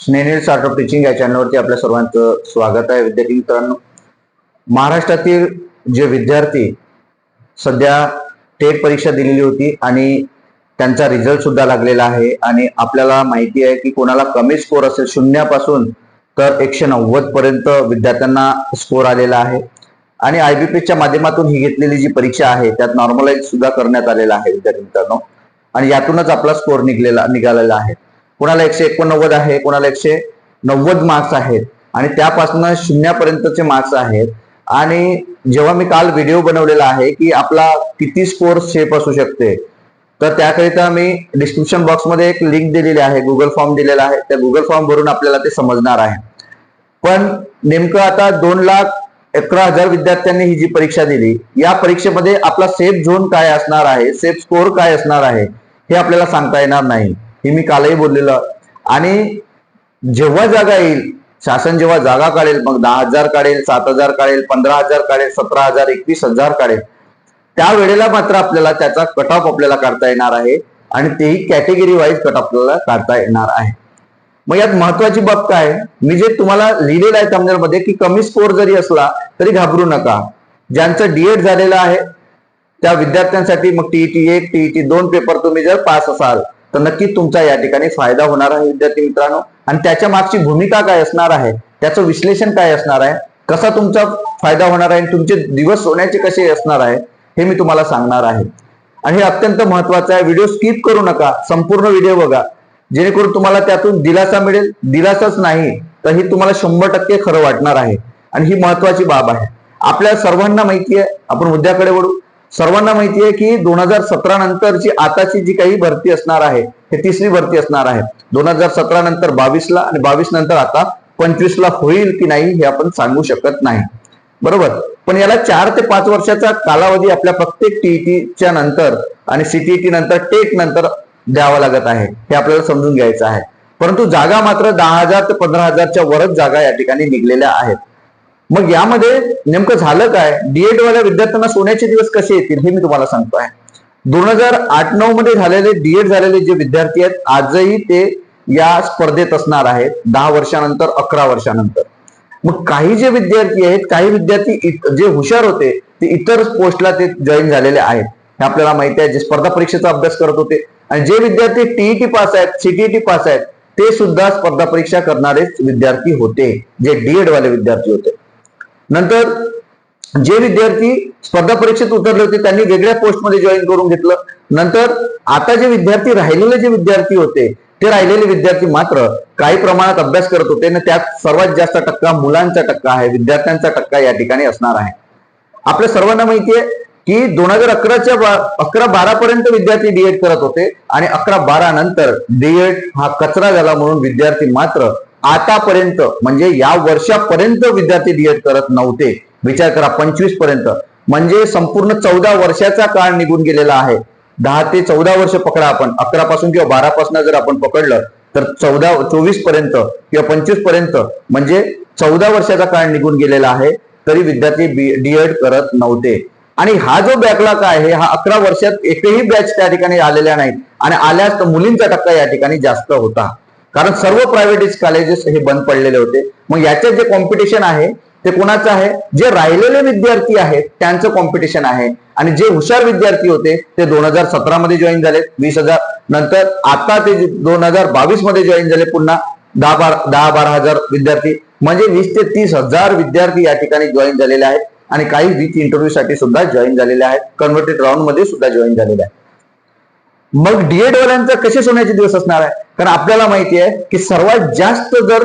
Snehil of teaching या चॅनलवरती आपल्या सर्वांचं स्वागत आहे. विद्यार्थी मित्रांनो महाराष्ट्रातील जे विद्यार्थी सध्या टेट परीक्षा दिलेली होती आणि त्यांचा रिझल्ट सुद्धा लागलेला आहे आणि आपल्याला माहिती आहे की कोणाला कमी स्कोर असेल शून्यापासून तर एकशे नव्वद पर्यंत विद्यार्थ्यांना स्कोर आलेला आहे. आणि आयबीपीच्या माध्यमातून ही घेतलेली जी परीक्षा आहे त्यात नॉर्मलाइज सुद्धा करण्यात आलेला आहे विद्यार्थी मित्रांनो. आणि यातूनच आपला स्कोर निघलेला निघालेला आहे. कोणाला एकशे एकोणनव्वद आहे कोणाला एकशे नव्वद मार्क्स आहेत आणि त्यापासून शून्यापर्यंतचे मार्क्स आहेत. आणि जेव्हा मी काल व्हिडिओ बनवलेला आहे की आपला किती स्कोर शेप असू शकते तर त्याकरिता मी डिस्क्रिप्शन बॉक्समध्ये एक लिंक दिलेली आहे गुगल फॉर्म दिलेला आहे. त्या गुगल फॉर्म भरून आपल्याला ते समजणार आहे. पण नेमकं आता दोन लाख अकरा हजार विद्यार्थ्यांनी ही जी परीक्षा दिली या परीक्षेमध्ये आपला सेफ झोन काय असणार आहे सेफ स्कोर काय असणार आहे हे आपल्याला सांगता येणार नाही. हे मी कालही बोललेलं आणि जेव्हा जागा येईल शासन जेव्हा जागा काढेल मग दहा हजार काढेल सात हजार काढेल पंधरा हजार काढेल सतरा हजार एकवीस हजार काढेल. त्या वेळेला मात्र आपल्याला त्याचा कट ऑफ आपल्याला काढता येणार आहे आणि तेही कॅटेगरी वाईज कट आपल्याला काढता येणार आहे. मग यात महत्वाची बाब काय? आहे? मी जे तुम्हाला लिहिलेलं आहे thumbnail की कमी स्कोर जरी असला तरी घाबरू नका. ज्यांचं डीएड झालेलं आहे त्या विद्यार्थ्यांसाठी मग टीईटी एक टीईटी दोन पेपर तुम्ही जर पास असाल तर नक्की तुमचा या ठिकाणी फायदा होणार आहे विद्यार्थी मित्रांनो. आणि त्याच्या मागची भूमिका काय असणार आहे? त्याचं विश्लेषण काय असणार आहे? कसा तुमचा फायदा होणार आहे? आणि तुमचे दिवस सोन्याचे कसे असणार आहे? हे मी तुम्हाला सांगणार आहे. आणि हे अत्यंत महत्वाचं आहे. व्हिडिओ स्किप करू नका. संपूर्ण व्हिडिओ बघा. जेणेकरून तुम्हाला त्यातून दिलासा मिळेल. दिलासाच नाही तर ही तुम्हाला शंभर टक्के खरं वाटणार आहे. आणि ही महत्वाची बाब आहे. आपल्या सर्वांना माहिती आहे. आपण मुद्द्याकडे वळू. सर्वांना माहिती आहे की दोन हजार सतरा नंतरची आताची जी काही भरती असणार आहे हे तिसरी भरती असणार आहे. दोन हजार सतरा नंतर बावीसला आणि बावीस नंतर आता पंचवीसला होईल की नाही हे आपण सांगू शकत नाही. बरोबर? पण याला चार ते पाच वर्षाचा कालावधी आपल्या प्रत्येक टीईटीच्या नंतर आणि सीटीईटी नंतर टेक नंतर द्यावा लागत आहे. हे आपल्याला समजून घ्यायचं आहे. परंतु जागा मात्र दहा हजार ते पंधरा हजारच्या वरच जागा या ठिकाणी निघलेल्या आहेत. मग यामध्ये नेमकं झालं काय? डीएड वाल्या विद्यार्थ्यांना सोन्याचे दिवस कसे येतील हे मी तुम्हाला सांगतो आहे. दोन हजार आठ नऊ मध्ये झालेले डीएड झालेले जे विद्यार्थी आहेत आजही ते या स्पर्धेत असणार आहेत दहा वर्षानंतर अकरा वर्षानंतर. मग काही जे विद्यार्थी आहेत काही विद्यार्थी जे हुशार होते ते इतर पोस्टला ते जॉईन झालेले आहेत. हे आपल्याला माहिती आहे जे स्पर्धा परीक्षेचा अभ्यास करत होते. आणि जे विद्यार्थी टीईटी पास आहेत सीटीईटी पास आहेत ते सुद्धा स्पर्धा परीक्षा करणारेच विद्यार्थी होते जे डीएड वाले विद्यार्थी होते. नंतर जे विद्यार्थी स्पर्धा परीक्षेत उतरले होते त्यांनी वेगळ्या पोस्टमध्ये जॉईन करून घेतलं. नंतर आता जे विद्यार्थी राहिलेले जे विद्यार्थी होते ते राहिलेले विद्यार्थी मात्र काही प्रमाणात अभ्यास करत होते आणि त्यात सर्वात जास्त टक्का मुलांचा टक्का आहे विद्यार्थ्यांचा टक्का या ठिकाणी असणार आहे. आपल्या सर्वांना माहिती आहे की दोन हजार अकराच्या अकरा बारा पर्यंत विद्यार्थी डीएड करत होते आणि अकरा बारा नंतर डीएड हा कचरा झाला म्हणून विद्यार्थी मात्र आतापर्यंत म्हणजे या वर्षापर्यंत विद्यार्थी डीएड करत नव्हते. विचार करा पंचवीसपर्यंत म्हणजे संपूर्ण चौदा वर्षाचा काळ निघून गेलेला आहे. दहा ते चौदा वर्ष पकडा आपण. अकरा पासून किंवा बारा पासून जर आपण पकडलं तर चौदा चोवीसपर्यंत किंवा पंचवीसपर्यंत म्हणजे चौदा वर्षाचा काळ निघून गेलेला आहे तरी विद्यार्थी डीएड करत नव्हते. आणि हा जो बॅकलॉग आहे हा अकरा वर्षात एकही बॅच त्या ठिकाणी आलेल्या नाहीत. आणि आल्यास तर मुलींचा टक्का या ठिकाणी जास्त होता. कारण सर्व प्रायव्हेट कॉलेजेस हे बंद पडलेले होते. मग याचे जे कॉम्पिटिशन आहे ते कोणाचं आहे? जे राहिलेले विद्यार्थी आहेत त्यांचं कॉम्पिटिशन आहे. आणि जे हुशार विद्यार्थी होते ते दोन हजार सतरा मध्ये जॉईन झाले. वीस हजार नंतर आता ते दोन हजार बावीसमध्ये जॉईन झाले पुन्हा. दहा बारा दहा बारा हजार विद्यार्थी. म्हणजे वीस ते तीस हजार विद्यार्थी या ठिकाणी जॉईन झालेले आहेत. आणि काही वीक इंटरव्ह्यू साठी सुद्धा जॉईन झालेले आहेत. कन्व्हर्टेड राऊंडमध्ये सुद्धा जॉईन झालेले आहेत. मग डीएड वाल्यांचा कसे सोन्याचे दिवस असणार आहे? कारण आपल्याला माहिती आहे की सर्वात जास्त जर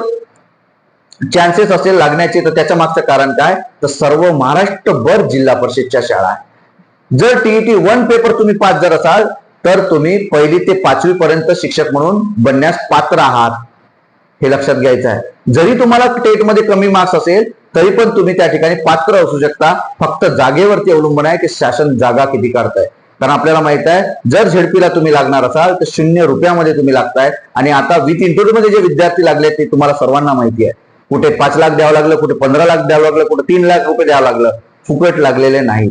चान्सेस असेल लागण्याचे तर त्याच्या मागचं कारण काय? तर सर्व महाराष्ट्रभर जिल्हा परिषदच्या शाळा आहे. जर टीईटी वन पेपर तुम्ही पास जर असाल तर तुम्ही पहिली ते पाचवी पर्यंत शिक्षक म्हणून बनण्यास पात्र आहात. हे लक्षात घ्यायचं आहे. जरी तुम्हाला टेटमध्ये कमी मार्क्स असेल तरी पण तुम्ही त्या ठिकाणी पात्र असू शकता. फक्त जागेवरती अवलंबून आहे की शासन जागा किती काढताय. कारण आपल्याला माहीत आहे जर झेडपीला तुम्ही लागणार असाल तर शून्य रुपयामध्ये तुम्ही लागताय. आणि आता विथ इंटरव्ह्यू मध्ये जे विद्यार्थी लागले ते तुम्हाला सर्वांना माहिती आहे. कुठे पाच लाख द्यावं लागलं कुठे पंधरा लाख द्यावं लागलं कुठे तीन लाख रुपये द्यावं लागलं फुकट लागलेले नाही.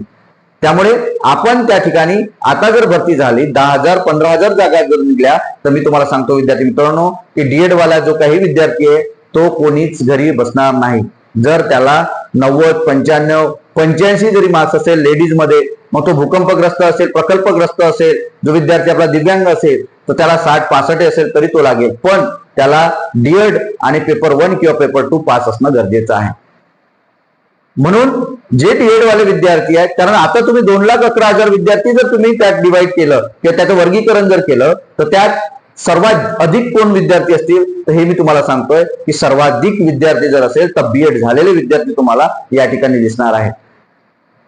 त्यामुळे आपण त्या ठिकाणी आता जर भरती झाली दहा हजार पंधरा हजार जागा जर निघल्या तर मी तुम्हाला सांगतो विद्यार्थी मित्रांनो की डीएड वाला जो काही विद्यार्थी आहे तो कोणीच घरी बसणार नाही. जर त्याला नव्वद पंच्याण्णव पंच्याऐंशी जरी मार्क्स असेल लेडीजमध्ये मग तो भूकंपग्रस्त असेल प्रकल्पग्रस्त असेल जो विद्यार्थी आपला दिव्यांग असेल तर त्याला साठ पासष्ट असेल तरी तो लागेल. पण त्याला डीएड आणि पेपर वन किंवा पेपर टू पास असणं गरजेचं आहे. म्हणून जे डीएड वाले विद्यार्थी आहेत कारण आता तुम्ही दोन लाख अकरा हजार विद्यार्थी जर तुम्ही त्यात डिवाइड केलं किंवा त्याचं वर्गीकरण जर केलं तर त्यात सर्वात अधिक कोण विद्यार्थी असतील तर हे मी तुम्हाला सांगतोय की सर्वाधिक विद्यार्थी जर असेल तर बीएड झालेले विद्यार्थी तुम्हाला या ठिकाणी दिसणार आहेत.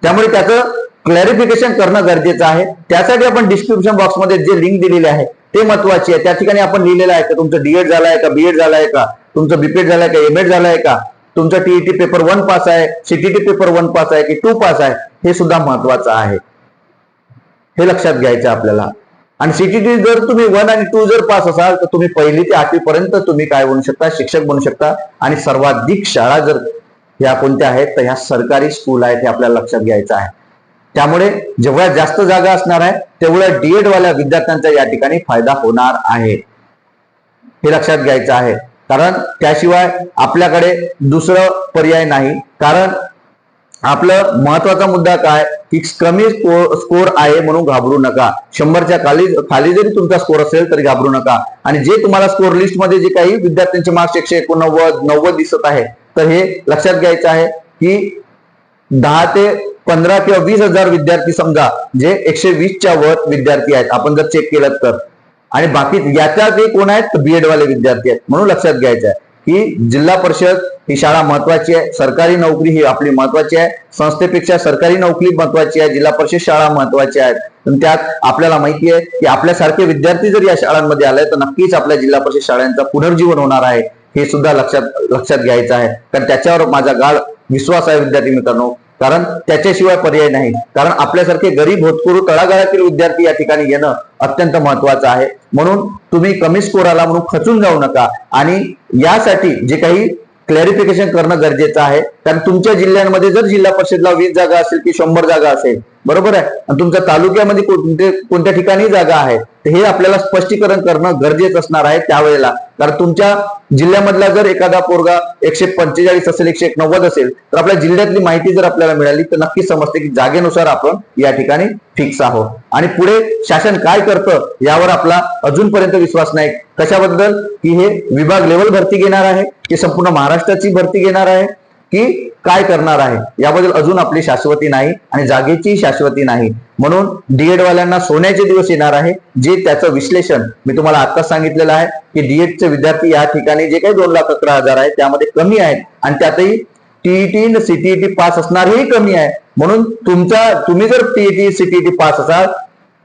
त्यामुळे त्याचं क्लॅरिफिकेशन करणं गरजेचं आहे. त्यासाठी आपण डिस्क्रिप्शन बॉक्समध्ये जे लिंक दिलेले आहे ते महत्त्वाचे आहे. त्या ठिकाणी आपण लिहिलेलं आहे का? तुमचं डीएड झालंय का? बीएड झालंय का? तुमचं बीपीएड झालंय का? एमएड झालंय का? तुमचं टीईटी पेपर वन पास आहे सीटीटी पेपर वन पास आहे की टू पास आहे हे सुद्धा महत्वाचं आहे. हे लक्षात घ्यायचं आपल्याला. आणि सीटीटी जर तुम्ही वन आणि टू जर पास असाल तर तुम्ही पहिली ते आठवी पर्यंत तुम्ही काय बनू शकता? शिक्षक बनू शकता. आणि सर्वाधिक शाळा जर ह्या कोणत्या आहेत तर ह्या सरकारी स्कूल आहेत हे आपल्याला लक्षात घ्यायचं आहे. त्यामुळे जेवढ्या जास्त जागा असणार आहे तेवढ्या डीएड वाल्या विद्यार्थ्यांचा या ठिकाणी फायदा होणार आहे. हे लक्षात घ्यायचं आहे. कारण त्याशिवाय आपल्याकडे दुसरं पर्याय नाही. कारण आपलं महत्त्वाचा मुद्दा काय? की कमी स्कोर आहे म्हणून घाबरू नका. शंभरच्या खाली खाली जरी तुमचा स्कोर असेल तरी घाबरू नका. आणि जे तुम्हाला स्कोर लिस्टमध्ये जे काही विद्यार्थ्यांचे मार्क्स एकशे एकोणनव्वद नव्वद दिसत आहे तर हे लक्षात घ्यायचं आहे की दहा ते पंधरा किंवा वीस हजार विद्यार्थी समजा जे एकशे वीसच्या वर विद्यार्थी आहेत आपण जर चेक केलं तर. आणि बाकी याच्यात ते कोण आहेत? बीएड वाले विद्यार्थी आहेत म्हणून लक्षात घ्यायचं आहे. की जिल्हा परिषद ही शाळा महत्वाची आहे. सरकारी नोकरी ही आपली महत्वाची आहे. संस्थेपेक्षा सरकारी नोकरी महत्वाची आहे. जिल्हा परिषद शाळा महत्वाची आहेत. पण त्यात आपल्याला माहिती आहे की आपल्यासारखे विद्यार्थी जर या शाळांमध्ये आले तर नक्कीच आपल्या जिल्हा परिषद शाळांचा पुनर्जीवन होणार आहे हे सुद्धा लक्षात लक्षात घ्यायचं आहे. कारण त्याच्यावर माझा गाढ विश्वास आहे विद्यार्थी मित्रांनो. कारण त्याच्याशिवाय पर्याय नाही. कारण आपल्यासारखे गरीब होतकरू तळागाळातील विद्यार्थी या ठिकाणी येणं अत्यंत महत्वाचं आहे. म्हणून तुम्ही कमी स्कोर आला म्हणून खचून जाऊ नका. आणि यासाठी जे काही क्लॅरिफिकेशन करणं गरजेचं आहे. कारण तुमच्या जिल्ह्यांमध्ये जर जिल्हा परिषदला वीस जागा असेल की शंभर जागा असेल बरोबर आहे. आणि तुमच्या तालुक्यामध्ये कोणते म्हणजे कोणत्या ठिकाणी जागा आहे? तर हे आपल्याला स्पष्टीकरण करणं गरजेचं असणार आहे त्यावेळेला. कारण तुमच्या जिल्ह्यामधला जर एखादा पोरगा एकशे पंचेचाळीस असेल एकशे नव्वद असेल तर आपल्या जिल्ह्यातली माहिती जर आपल्याला मिळाली तर नक्की समजते की जागेनुसार आपण या ठिकाणी फिक्स आहोत. आणि पुढे शासन काय करतं यावर आपला अजूनपर्यंत विश्वास नाही. कशाबद्दल? की हे विभाग लेवल भरती घेणार आहे की संपूर्ण महाराष्ट्राची भरती घेणार आहे की काय करणार आहे? याबद्दल अजून आपली शाश्वती नाही आणि जागेची शाश्वती नाही. म्हणून डीएड वाल्यांना सोन्याचे दिवस येणार आहे जे त्याचं विश्लेषण मी तुम्हाला आताच सांगितलेलं आहे की डीएडचे विद्यार्थी या ठिकाणी जे काही दोन लाख अकरा हजार आहे त्यामध्ये कमी आहेत आणि त्यातही टीईटी सीटीईटी पास असणारही कमी आहे. म्हणून तुमचा तुम्ही जर टीईटी सीटीईटी पास असाल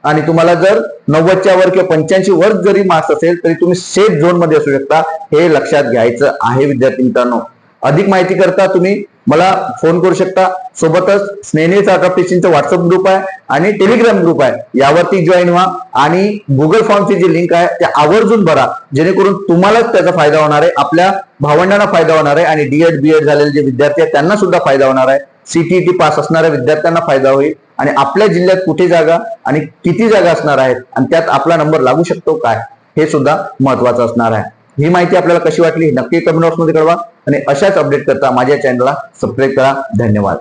आणि तुम्हाला जर नव्वदच्या वर किंवा पंच्याऐंशी वर जरी मार्क्स असेल तरी तुम्ही सेफ झोनमध्ये असू शकता. हे लक्षात घ्यायचं आहे विद्यार्थी मित्रांनो. अधिक माहिती करता तुम्ही मला फोन करू शकता. सोबतच स्नेही चाका पेशींचा व्हॉट्सअप ग्रुप आहे आणि टेलिग्राम ग्रुप आहे. यावरती जॉईन व्हा आणि गुगल फॉर्मची जी लिंक आहे ते आवर्जून भरा. जेणेकरून तुम्हालाच त्याचा फायदा होणार आहे आपल्या भावंडांना फायदा होणार आहे आणि डीएड बीएड झालेले जे विद्यार्थी आहेत त्यांना सुद्धा फायदा होणार आहे. सीटीईटी पास असणाऱ्या विद्यार्थ्यांना फायदा होईल आणि आपल्या जिल्ह्यात कुठे जागा आणि किती जागा असणार आहेत आणि त्यात आपला नंबर लागू शकतो काय हे सुद्धा महत्वाचं असणार आहे. ही माहिती आपल्याला कशी वाटली नक्की कमेंट बॉक्समध्ये कळवा. आणि अशाच अपडेट करता माझ्या चॅनलला सबस्क्राईब करा. धन्यवाद.